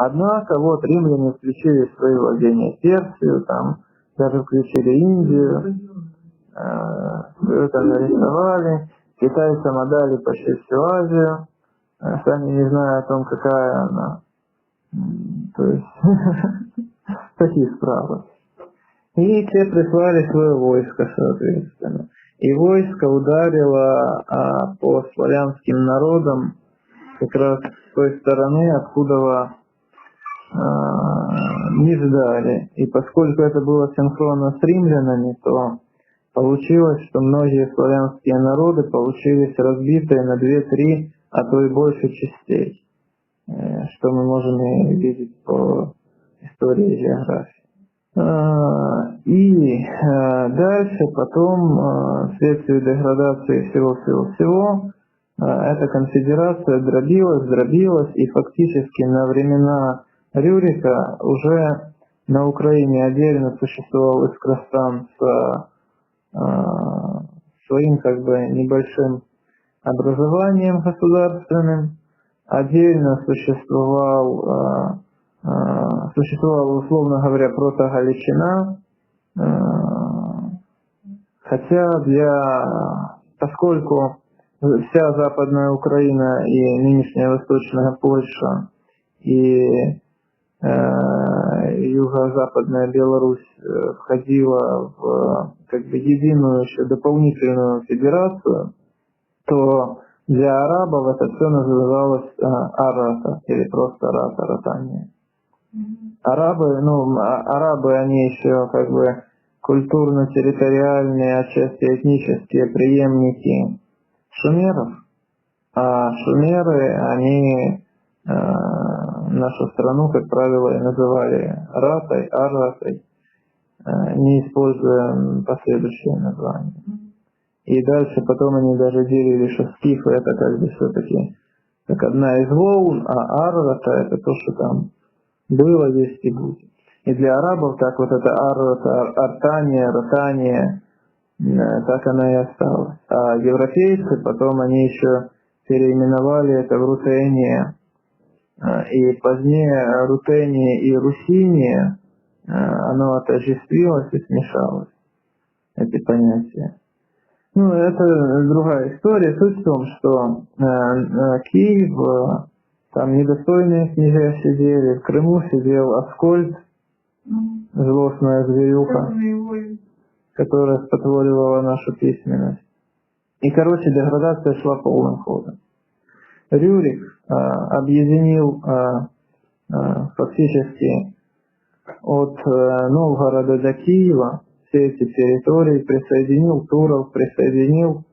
Однако вот римляне включили свои владения Персию, там даже включили Индию, э, это нарисовали, китайцам отдали почти всю Азию, э, сами не зная о том, какая она. То есть, такие справы. И те прислали свое войско, соответственно. И войско ударило а, по славянским народам как раз с той стороны, откуда не ждали. И поскольку это было синхронно с римлянами, то получилось, что многие славянские народы получились разбитые на две-три, а то и больше частей, э, что мы можем и видеть по истории и географии. И э, дальше потом, э, вследствие деградации всего-всего-всего, эта конфедерация дробилась, дробилась, и фактически на времена Рюрика уже на Украине отдельно существовал Искростан с э, своим как бы небольшим образованием государственным, отдельно существовал, э, э, существовала, условно говоря, протогаличина, э, хотя для, поскольку вся Западная Украина и нынешняя Восточная Польша и юго-западная Беларусь э, входила в как бы единую еще дополнительную федерацию, то для арабов это все называлось э, арата или просто арата, ратание. Арабы, ну, а, арабы, они еще как бы культурно-территориальные, отчасти этнические преемники шумеров, а шумеры, они нашу страну, как правило, и называли ратой, аратой, э, не используя последующие названия. И дальше потом они даже делили, что скифы это как бы все-таки как одна из волн, а аррата это то, что там было, есть и будет. И для арабов так вот это аррата, артания, ротания, э, так она и осталась. А европейцы потом они еще переименовали это в рутение а, и позднее Рутени и Русини, а, оно отождествилось и смешалось, эти понятия. Ну, это другая история. Суть в том, что э, Киев, там недостойные князья сидели, в Крыму сидел Аскольд, злостная зверюха, которая спотворивала нашу письменность. И, короче, деградация шла полным ходом. Рюрик а, объединил а, а, фактически от э, Новгорода до Киева все эти территории, присоединил Туров, присоединил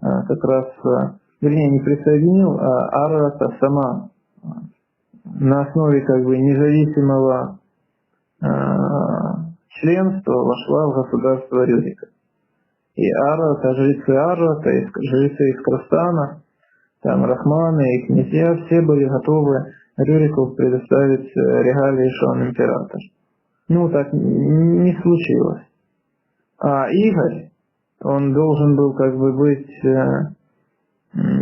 как раз, вернее, не присоединил, а Арата сама на основе как бы независимого членства вошла в государство Рюрика. И Арата, жрецы Арата, жрецы из Крастана, там Рахманы и князья, все были готовы Рюрику предоставить э, регалии, что он император. Ну, так не случилось. А Игорь, он должен был как бы быть э,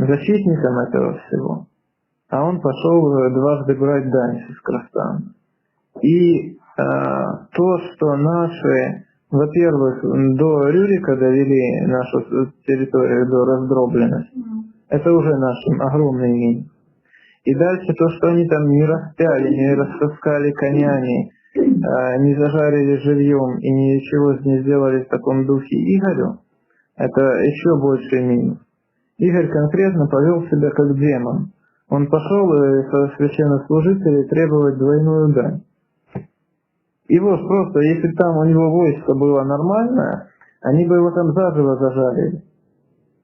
защитником этого всего. А он пошел э, дважды брать дань из Крастана. И э, то, что наши, во-первых, до Рюрика довели нашу территорию до раздробленности, это уже наш огромный минус. И дальше то, что они там не распяли, не растаскали конями, а, не зажарили живьем и ничего не сделали в таком духе Игорю, это еще больший минус. Игорь конкретно повел себя как демон. Он пошел э, со священнослужителей требовать двойную дань. И вот просто, если там у него войско было нормальное, они бы его там заживо зажарили.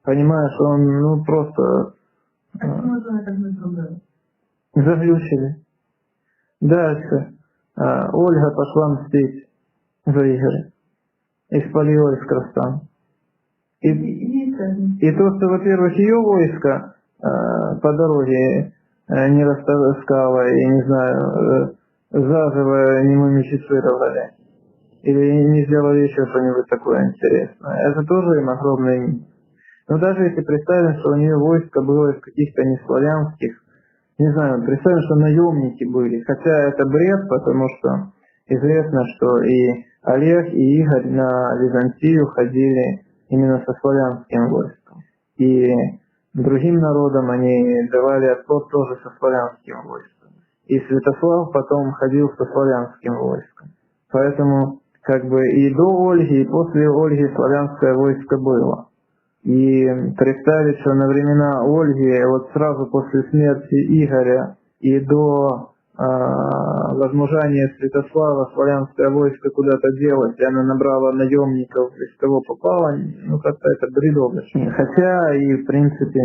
Понимаешь, он ну просто... А заглючили. Дальше. А, Ольга пошла мстить за Игоря. И спалила их крастан. И, и то, что, во-первых, ее войско а, по дороге а, не растаскало и, не знаю, э, заживо не мумифицировали. Или не сделали еще что-нибудь такое интересное. Это тоже им огромный но даже если представим, что у нее войско было из каких-то неславянских не знаю, представим, что наемники были, хотя это бред, потому что известно, что и Олег, и Игорь на Византию ходили именно со славянским войском. И другим народам они давали отпор тоже со славянским войском. И Святослав потом ходил со славянским войском. Поэтому как бы и до Ольги, и после Ольги славянское войско было. И представить, что на времена Ольги, вот сразу после смерти Игоря и до э, возмужания Святослава славянское войско куда-то делать, и она набрала наемников, из кого попала, ну как-то это бредовость. Хотя и в принципе,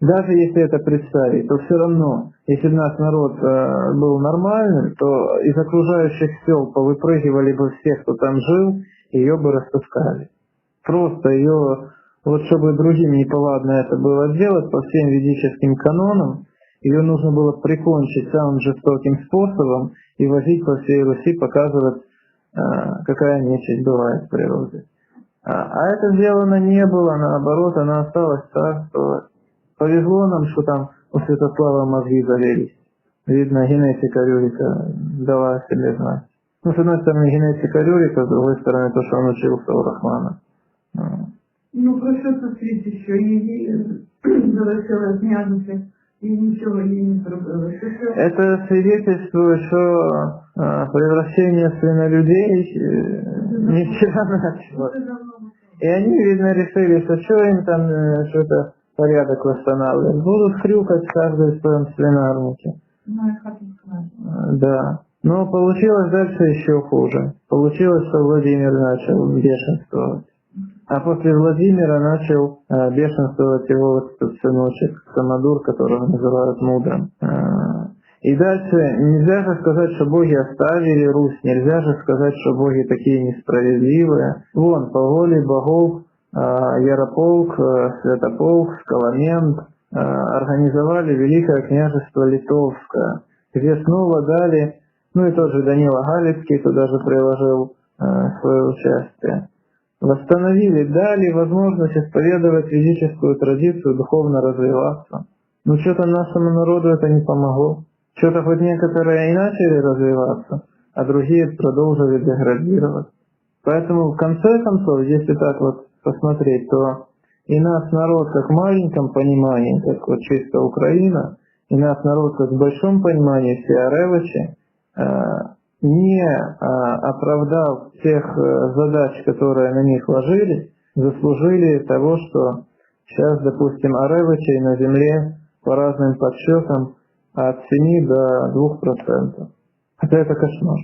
даже если это представить, то все равно, если бы наш народ э, был нормальным, то из окружающих сел повыпрыгивали бы все, кто там жил, ее бы распускали. Просто ее вот чтобы другим неповадно это было сделать по всем ведическим канонам, ее нужно было прикончить самым жестоким способом и возить по всей Руси, показывать, а, какая нечисть бывает в природе. А, а это сделано не было, наоборот, она осталась царствовать. Повезло нам, что там у Святослава мозги залились. Видно, генетика Рюрика дала себе знать. Ну, с одной стороны, генетика Рюрика, с другой стороны, то, что он учился у Рахмана. Ну, про що це свідчить, що її залишили княжити і нічого їй не зробили? Що це? Это свидетельствует, что а, превращение свинолюдей э, не вчера началось. Це давно И они, видно, решили, что что им там э, что-то порядок восстанавливать. Будут хрюкать каждый в своем свинарнике. має хату сказати. А, Да. Но получилось дальше еще хуже. Получилось, что Владимир начал бешенствовать. А после Владимира начал э, бешенствовать его этот сыночек Самодур, которого называют мудрым. Э, и дальше нельзя же сказать, что боги оставили Русь, нельзя же сказать, что боги такие несправедливые. Вон, по воле богов э, Ярополк, э, Святополк, Скаламент э, организовали Великое княжество Литовское, где снова дали, ну и тот же Данила Галицкий туда же приложил э, свое участие восстановили, дали возможность исповедовать ведическую традицию, духовно развиваться. Но что-то нашему народу это не помогло. Что-то хоть некоторые и начали развиваться, а другие продолжили деградировать. Поэтому в конце концов, если так вот посмотреть, то и наш народ как в маленьком понимании, как вот чисто Украина, и наш народ как в большом понимании, все Аревичи, э, не а, оправдав тех э, задач, которые на них ложились, заслужили того, что сейчас, допустим, Аревичей на Земле по разным подсчетам от 7 до 2%. Хотя это кошмар.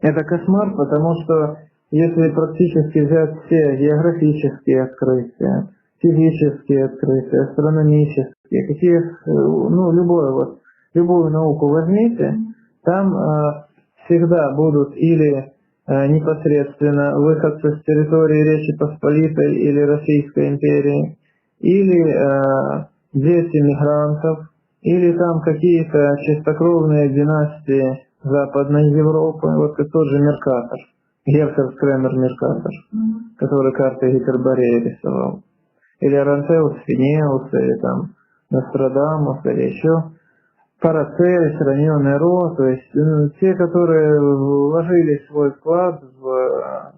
Это кошмар, потому что если практически взять все географические открытия, физические открытия, астрономические, какие, ну, любое вот, любую науку возьмите, там э, всегда будут или э, непосредственно выходцы с территории Речи Посполитой или Российской империи, или э, дети мигрантов, или там какие-то чистокровные династии Западной Европы, вот как тот же Меркатор, Герхард Кремер Меркатор, который карты Гиперборея рисовал, или Арантеус Финеус, или там Нострадамус, или еще Парацельс, Раненый Ро, то есть ну, те, которые вложили свой вклад в э,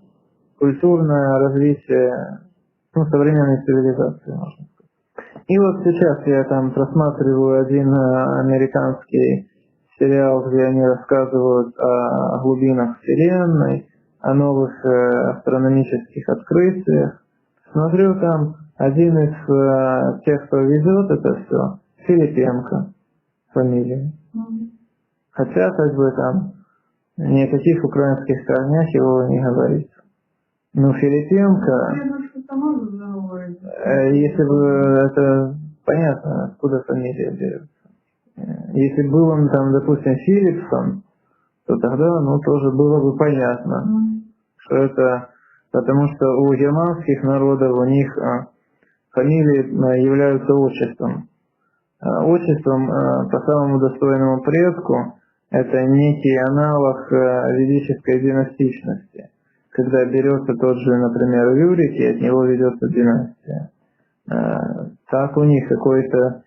культурное развитие ну, современной цивилизации, можно сказать. И вот сейчас я там просматриваю один э, американский сериал, где они рассказывают о глубинах Вселенной, о новых астрономических открытиях. Смотрю там один из тех, кто ведет это все, Филипенко фамилии. Хотя, как бы там, ни о каких украинских корнях его не говорится. Но Филипенко, э, если бы это понятно, откуда фамилия берется. Э, если был он там, допустим, Филипсон, то тогда, ну, тоже было бы понятно, что это, потому что у германских народов у них а, фамилии а, являются отчеством. Э, отчеством э, по самому достойному предку это некий аналог э, ведической династичности, когда берется тот же, например, Юрик, и от него ведется династия. Так у них какой-то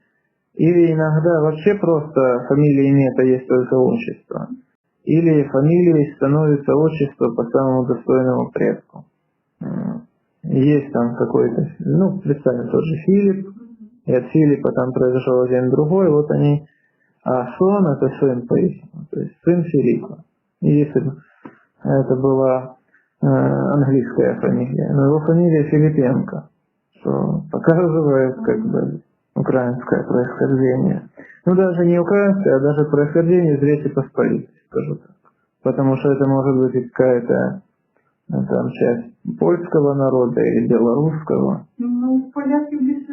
Или иногда вообще просто фамилия имя есть только отчество. Или фамилией становится отчество по самому достойному предку. Есть там какой-то, ну, представим тот же Филипп, и от Филиппа там произошел один другой, вот они, а Сон это сын по то есть сын Филиппа. И если это была э, английская фамилия, но его фамилия Филипенко, что показывает как бы украинское происхождение. Ну даже не украинское, а даже происхождение из Речи Посполитой, скажу так. Потому что это может быть какая-то ну, там часть польского народа или белорусского. Ну, поляки киевский.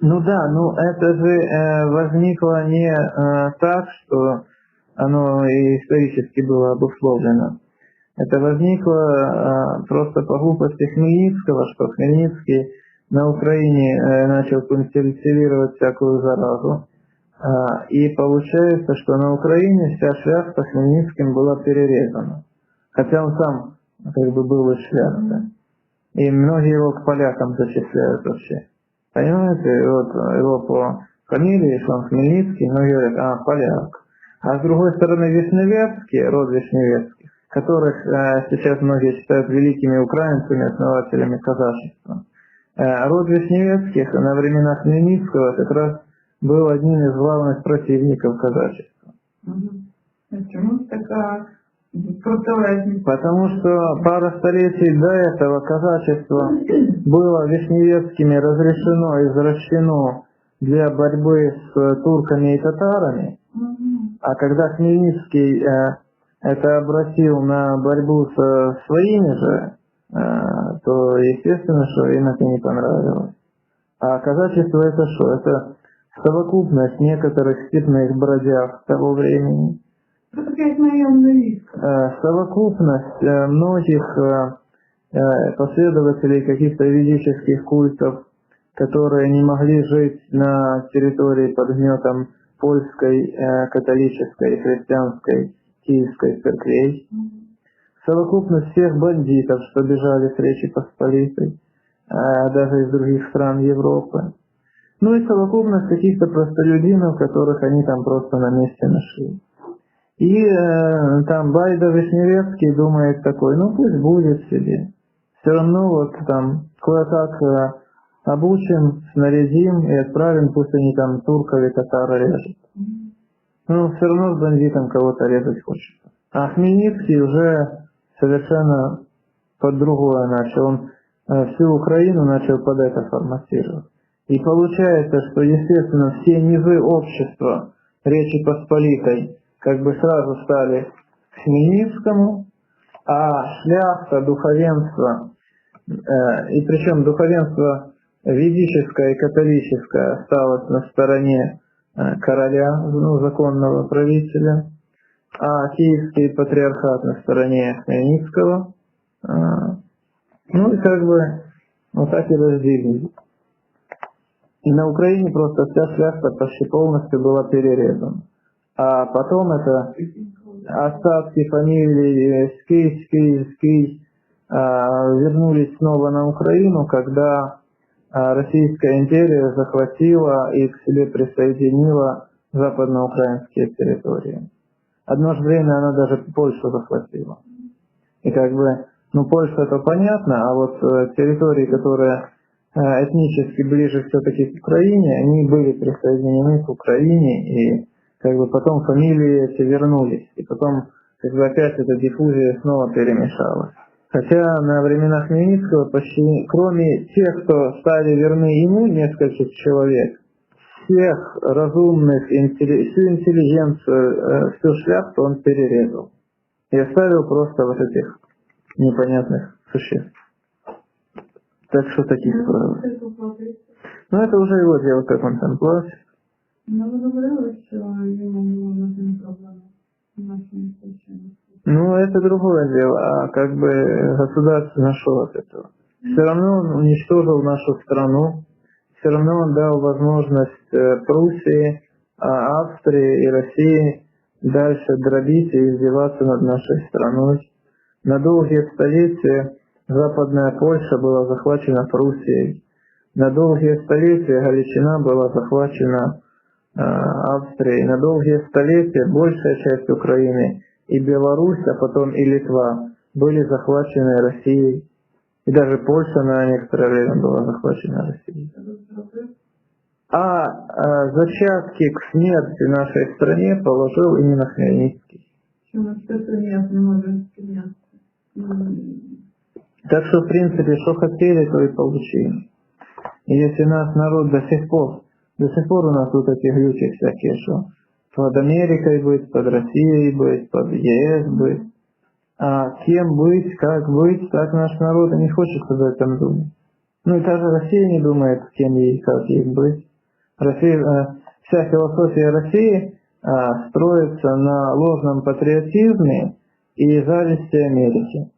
Ну да, ну это же э, возникло не э, так, что оно исторически было обусловлено. Это возникло э, просто по глупости Хмельницкого, что Хмельницкий на Украине э, начал культивировать всякую заразу. Э, и получается, что на Украине вся шляхта Хмельницким была перерезана. Хотя он сам как бы был из шляхты. И многие его к полякам зачисляют вообще. Понимаете, вот его по фамилии, что он Хмельницкий, многие говорят, а, поляк. А с другой стороны, Вишневецкий, род Вишневецких, которых э, сейчас многие считают великими украинцами, основателями казачества. Э, род Вишневецких на времена Хмельницкого как раз был одним из главных противников казачества. Почему такая Потому что пара столетий до этого казачество было Вишневецкими разрешено и возвращено для борьбы с турками и татарами. А когда Хмельницкий э, это обратил на борьбу со своими же, э, то естественно, что им это не понравилось. А казачество это что? Это совокупность некоторых степных бродяг того времени Э, совокупность э, многих э, последователей каких-то ведических культов, которые не могли жить на территории под гнетом польской, католической, христианской, киевской церквей. Совокупность всех бандитов, что бежали с Речи Посполитой, даже из других стран Европы. Ну и совокупность каких-то простолюдинов, которых они там просто на месте нашли. И э, там Байда Вишневецкий думает такой, ну пусть будет себе. Все равно вот там кое-как э, обучим, снарядим и отправим, пусть они там турков и татар режут. Ну, все равно с бандитом кого-то резать хочется. А Хмельницкий уже совершенно под другое начал. Он э, всю Украину начал под это форматировать. И получается, что, естественно, все низы общества Речи Посполитой как бы сразу стали к Хмельницкому, а шляхта, духовенство, э, и причем духовенство ведическое и католическое осталось на стороне э, короля, ну, законного правителя, а киевский патриархат на стороне Хмельницкого. Э, ну и как бы вот так и разделили. И на Украине просто вся шляхта почти полностью была перерезана а потом это остатки фамилии Скейс, Скейс, Скейс вернулись снова на Украину, когда а, Российская империя захватила и к себе присоединила западноукраинские территории. Одно же время она даже Польшу захватила. И как бы, ну Польша это понятно, а вот э, территории, которые э, этнически ближе все-таки к Украине, они были присоединены к Украине и как бы потом фамилии эти вернулись, и потом как бы опять эта диффузия снова перемешалась. Хотя на времена Хмельницкого почти, кроме тех, кто стали верны ему, нескольких человек, всех разумных, всю интеллигенцию, э, всю шляпу он перерезал. И оставил просто вот этих непонятных существ. Так что таких правил. Ну это уже его дело, как он там плачет. Ну, вы говорили, что ему не нужны проблемы в нашем случае. Ну, это другое дело, а как бы государство нашло от этого. Все равно он уничтожил нашу страну, все равно он дал возможность э, Пруссии, а, Австрии и России дальше дробить и издеваться над нашей страной. На долгие столетия Западная Польша была захвачена Пруссией. На долгие столетия Галичина была захвачена э, Австрией. На долгие столетия большая часть Украины и Беларусь, а потом и Литва были захвачены Россией. И даже Польша на некоторое время была захвачена Россией. А, а зачатки к смерти нашей стране положил именно Хмельницкий. Так что, в принципе, что хотели, то и получили. И если наш народ до сих пор, до сих пор у нас вот эти глючи всякие, что под Америкой быть, под Россией быть, под ЕС быть, а кем быть, как быть, так наш народ и не хочет об этом думать. Ну и даже Россия не думает, кем ей, как ей быть. Россия, э, вся философия России э, строится на ложном патриотизме и зависти Америки.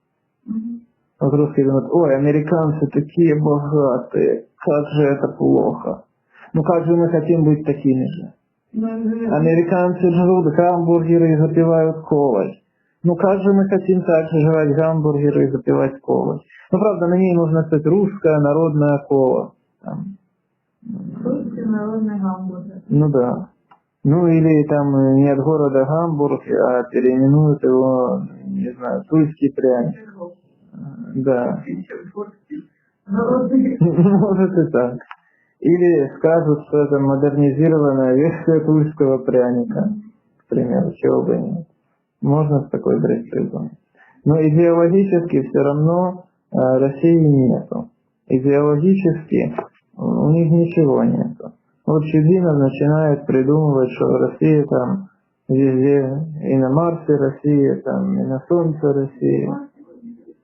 Вот русские думают, ой, американцы такие богатые, как же это плохо. Ну как же мы хотим быть такими же? Ну, американцы жрут гамбургеры и запивают колой. Ну как же мы хотим также жрать гамбургеры и запивать колой? Ну правда, на ней нужно сказать русская народная кола. Там. Русский народный гамбургер. Ну да. Ну или там не от города Гамбург, а переименуют его, не знаю, тульский пряник. Да. Может и так. Или скажут, что это модернизированная версия тульского пряника, к примеру, чего бы нет. Можно с такой придумать. Но идеологически все равно э, России нету. Идеологически у них ничего нету. Вот Чудинов начинает придумывать, что Россия там везде, и на Марсе Россия, там, и на Солнце Россия.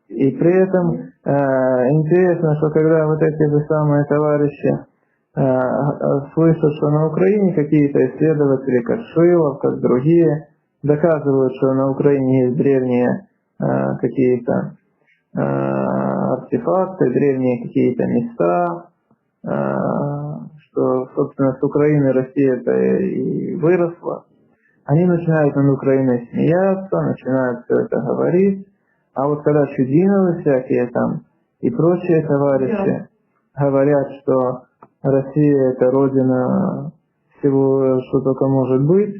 И при этом э, интересно, что когда вот эти же самые товарищи слышат, что на Украине какие-то исследователи, как Шилов, как другие, доказывают, что на Украине есть древние э, какие-то э, артефакты, древние какие-то места, э, что, собственно, с Украины Россия-то и выросла. Они начинают над Украиной смеяться, начинают все это говорить. А вот когда Чудиновы всякие там и прочие товарищи да. говорят, что Россия это родина всего, что только может быть,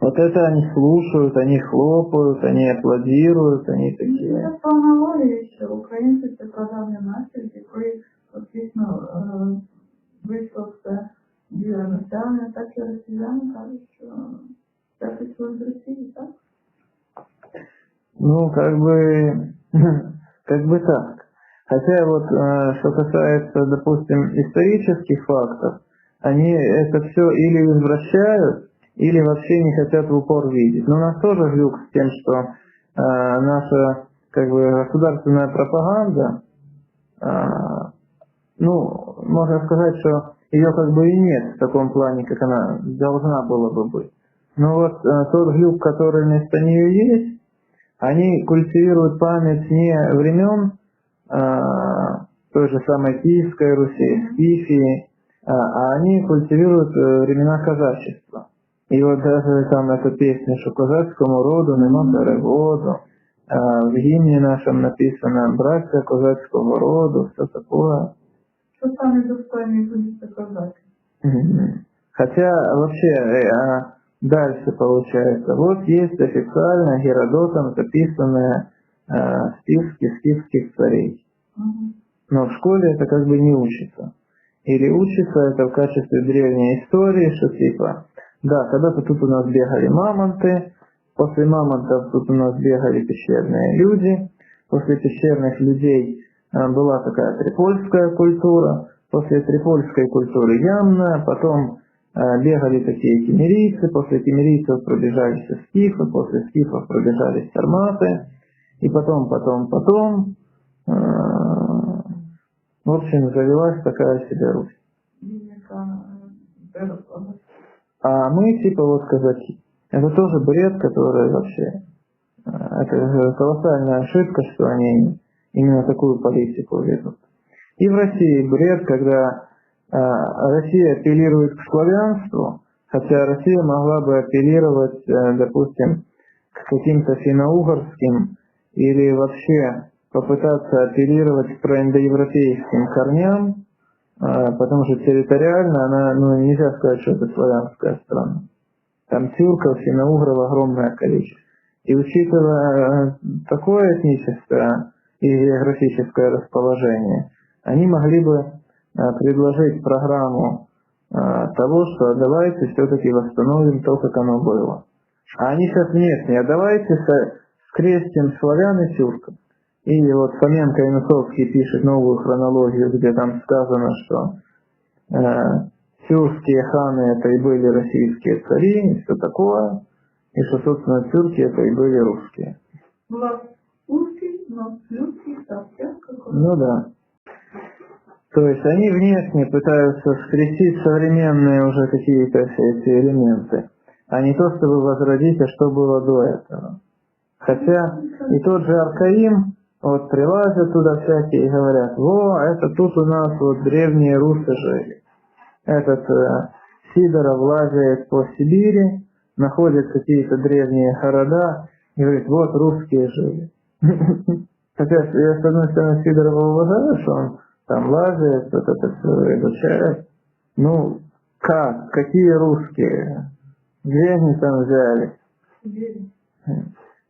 вот это они слушают, они хлопают, они аплодируют, они ну, такие. Ну, це полноволі, що українці це програмний настрій, який фактично вийшло все біля населення, так і росіяни кажуть, що це пішло з Росії, так? Ну, как бы, как бы так. Хотя вот, э, что касается, допустим, исторических фактов, они это все или извращают, или вообще не хотят в упор видеть. Но у нас тоже глюк с тем, что э, наша как бы государственная пропаганда, э, ну, можно сказать, что ее как бы и нет в таком плане, как она должна была бы быть. Но вот тот глюк, который вместо нее есть, они культивируют память не времен той же самой Киевской Руси, Скифии, э, а они культивируют э, времена казачества. И вот даже там эта песня, что козацкому роду нема переводу, в гимне нашем написано «Братья козацкого роду», все такое. Что самый достойный будет казак? Хотя вообще а дальше получается, вот есть официально Геродотом записанные а, списки скифских царей. Но в школе это как бы не учится. Или учится это в качестве древней истории, что типа да, когда-то тут у нас бегали мамонты, после мамонтов тут у нас бегали пещерные люди, после пещерных людей э, была такая трипольская культура, после трипольской культуры ямная, потом э, бегали такие кемерийцы, после кемерийцев пробежались скифы, после скифов пробежались сарматы, и потом, потом, потом, э, в общем, завелась такая себе Русь. А мы типа вот казаки. Это тоже бред, который вообще... А, это колоссальная ошибка, что они именно такую политику ведут. И в России бред, когда а, Россия апеллирует к славянству, хотя Россия могла бы апеллировать, а, допустим, к каким-то финно-угорским или вообще попытаться апеллировать к проиндоевропейским корням, а, потому что территориально она, ну, нельзя сказать, что это славянская страна. Там тюрков, финно-угров огромное количество. И учитывая э, такое этническое и географическое расположение, они могли бы э, предложить программу э, того, что давайте все-таки восстановим то, как оно было. А они сейчас внешне, а давайте скрестим славян и тюрков. И вот Фоменко и Нусовский пишет новую хронологию, где там сказано, что э, тюркские ханы это и были российские цари, и все такое, и что, собственно, тюрки это и были русские. Русский, но совсем Ну да. То есть они внешне пытаются скрестить современные уже какие-то эти элементы, а не то, чтобы возродить, а что было до этого. Хотя и тот же Аркаим, вот прилазят туда всякие и говорят, во, это тут у нас вот древние русы жили этот э, Сидоров лазает по Сибири, находит какие-то древние города и говорит, вот русские жили. Хотя я с одной стороны Сидорова уважаю, что он там лазает, вот это все изучает. Ну, как? Какие русские? Где они там взяли?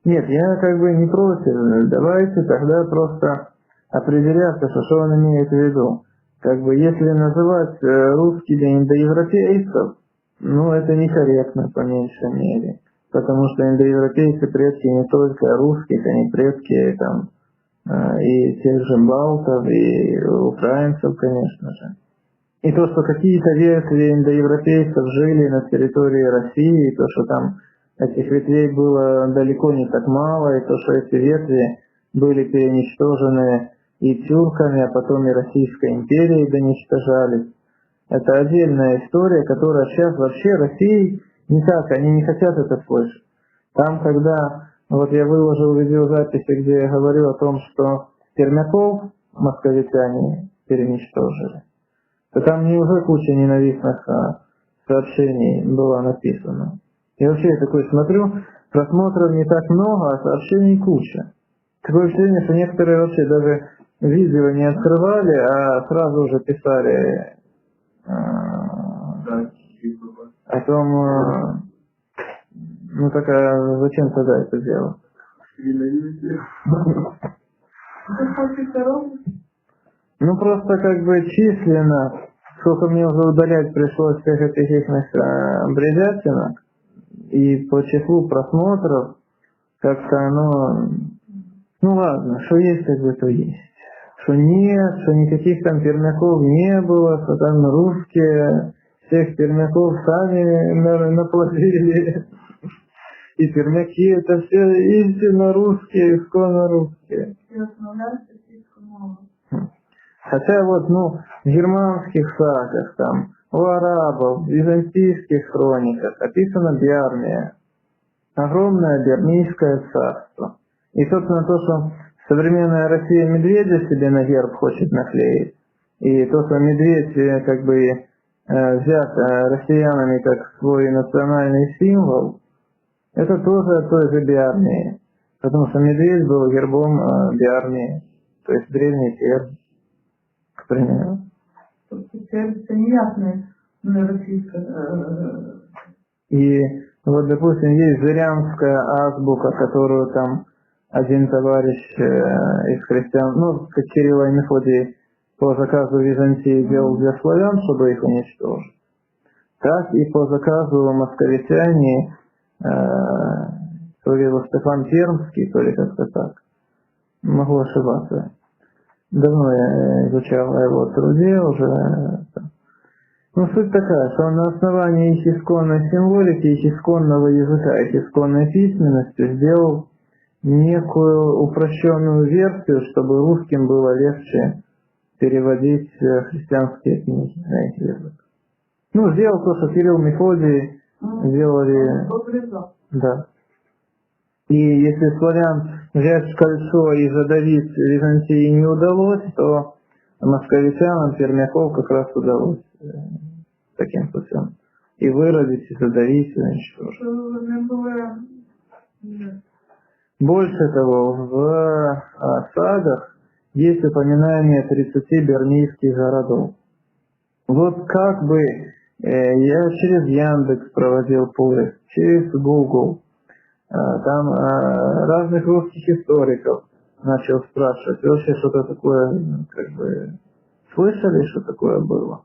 Нет, я как бы не против. Давайте тогда просто определяться, что, он имеет в виду как бы если называть э, русскими индоевропейцев, ну это некорректно по меньшей мере. Потому что индоевропейцы предки не только русских, они предки там э, и тех же балтов, и украинцев, конечно же. И то, что какие-то ветви индоевропейцев жили на территории России, и то, что там этих ветвей было далеко не так мало, и то, что эти ветви были переничтожены и тюрками, а потом и Российской империей доничтожались. Это отдельная история, которая сейчас вообще России никак, они не хотят это слышать. Там, когда, вот я выложил видеозаписи, где я говорю о том, что пермяков московитяне переничтожили, то там не уже куча ненавистных а, сообщений была написана. И вообще я такой смотрю, просмотров не так много, а сообщений куча. Такое впечатление, что некоторые вообще даже видео не открывали, а сразу же писали э, о том, э, ну так а зачем тогда это делать? Ну просто как бы численно, сколько мне уже удалять пришлось всех этих их э, бредятинок, и по числу просмотров, как-то оно, ну ладно, что есть, как бы то есть что нет, что никаких там пермяков не было, что там русские всех пермяков сами наплодили. И пермяки это все истинно русские, исконно русские. Хотя вот, ну, в германских сагах, там, у арабов, в византийских хрониках описана Биармия. Огромное Бернийское царство. И, собственно, то, что современная Россия медведя себе на герб хочет наклеить. И то, что медведь э, как бы э, взят э, россиянами как свой национальный символ, это тоже от той же биармии. Потому что медведь был гербом биармии, то есть древний герб, к примеру. Это неясное российское. И вот, допустим, есть зырянская азбука, которую там один товарищ э, из христиан, ну, как Кирилл и Мефодий по заказу Византии делал для славян, чтобы их уничтожить, так и по заказу московитяне, э, то ли Стефан Пермский, то ли как-то так. Могу ошибаться. Давно я изучал его труде уже. Ну, суть такая, что на основании их исконной символики, их исконного языка, их исконной письменности сделал некую упрощенную версию, чтобы русским было легче переводить э, христианские книги на их язык. Ну, сделал то, что Кирилл Мефодий сделали. Да. И если славян взять кольцо и задавить Византии не удалось, то московитянам пермяков как раз удалось э, таким путем. И выродить, и задавить, и уничтожить. Больше того, в а, сагах есть упоминание 30 бернийских городов. Вот как бы э, я через Яндекс проводил поиск, через Google, э, там э, разных русских историков начал спрашивать, вообще что-то такое, как бы, слышали, что такое было?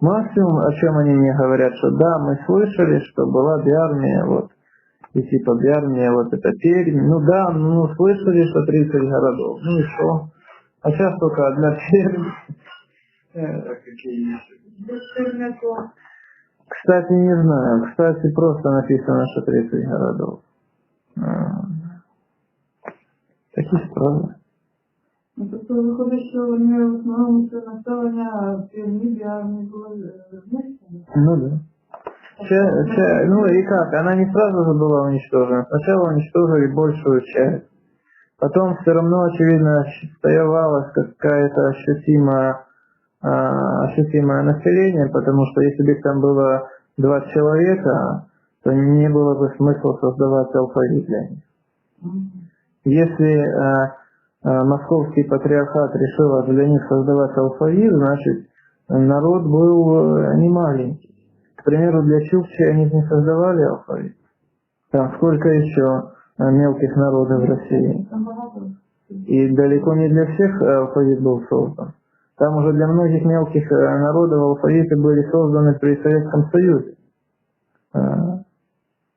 Максимум, о чем они мне говорят, что да, мы слышали, что была биармия, вот, и типа биармия, вот это Пермь, ну да, ну слышали, что 30 городов, ну и что? А сейчас только одна Пермь. А еще? Бесспорно, Кстати, не знаю, кстати, просто написано, что 30 городов. А, Такі справи. Ну, Тобто виходить, що вони в основному це населення півнібі, а вони були е, знищені. Ну да. Ча- ча- ну и как, она не сразу же была уничтожена. Сначала уничтожили большую часть. Потом все равно, очевидно, стоявалась какая-то ощутимая, а, ощутимое население, потому что если бы их там было два человека, то не было бы смысла создавать алфавит для них. Если э, э, московский патриархат решил для них создавать алфавит, значит народ был э, не маленький. К примеру, для Чукчи они не создавали алфавит. Там сколько еще э, мелких народов в России. И далеко не для всех э, алфавит был создан. Там уже для многих мелких народов алфавиты были созданы при Советском Союзе.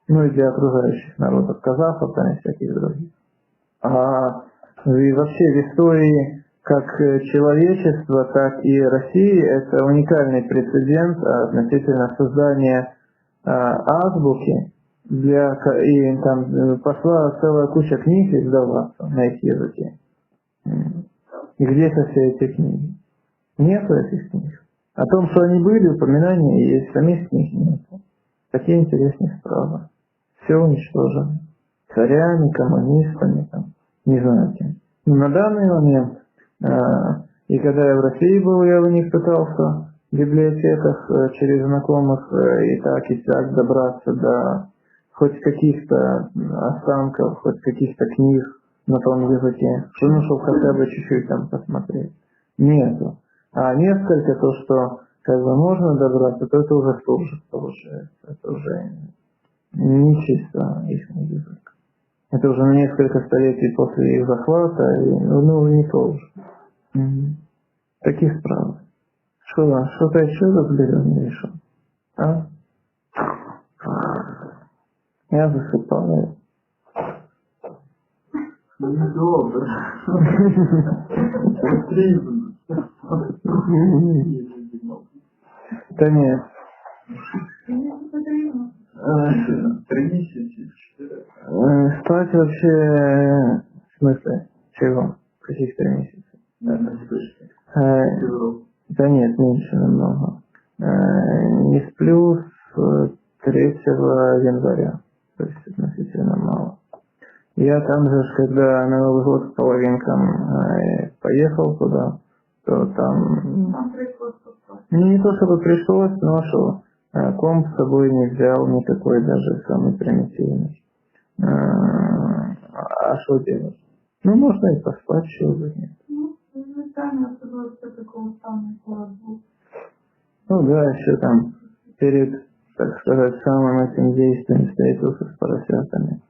Ну и для окружающих народов, казахов там и всяких других. А и вообще в истории как э, человечества, так и России это уникальный прецедент относительно создания э, азбуки для и там э, пошла целая куча книг издаваться на их языке. И где-то все эти книги. Нету этих книг. О том, что они были, упоминания есть, самих книг нету. Такие интересные справы. Все уничтожено. Царями, коммунистами, там, не знаю кем. На данный момент, э, и когда я в России был, я в них пытался в библиотеках э, через знакомых э, и так, и так добраться до хоть каких-то останков, хоть каких-то книг на том языке, что ну, чтобы хотя бы чуть-чуть там посмотреть. Нету. А несколько, то, что как бы можно добраться, то это уже тоже получается. Это уже не чисто их язык. Это уже на несколько столетий после их захвата, и, ну, ну, не то уже. Мгм. Таких справ. Что, там, что-то еще разберем не решил? А? Я засыпаю. Ну. Да нет. Три месяца, четыре. Спать вообще... э, В смысле? Чего? Каких три месяца? Э. Да нет, меньше намного. Э, Не сплю с 3 января. То есть относительно мало. Я там же, когда на Новый год с половинкам поехал туда, то там ну, не то чтобы пришлось, но что комп с собой не взял никакой, даже самый примитивный. Э, А что делать? Ну, можно и поспать, чего бы нет. Ну, особливо це такого стану, коли був. Ну да, еще там перед, так сказать, самым этим действием встретился с поросятами.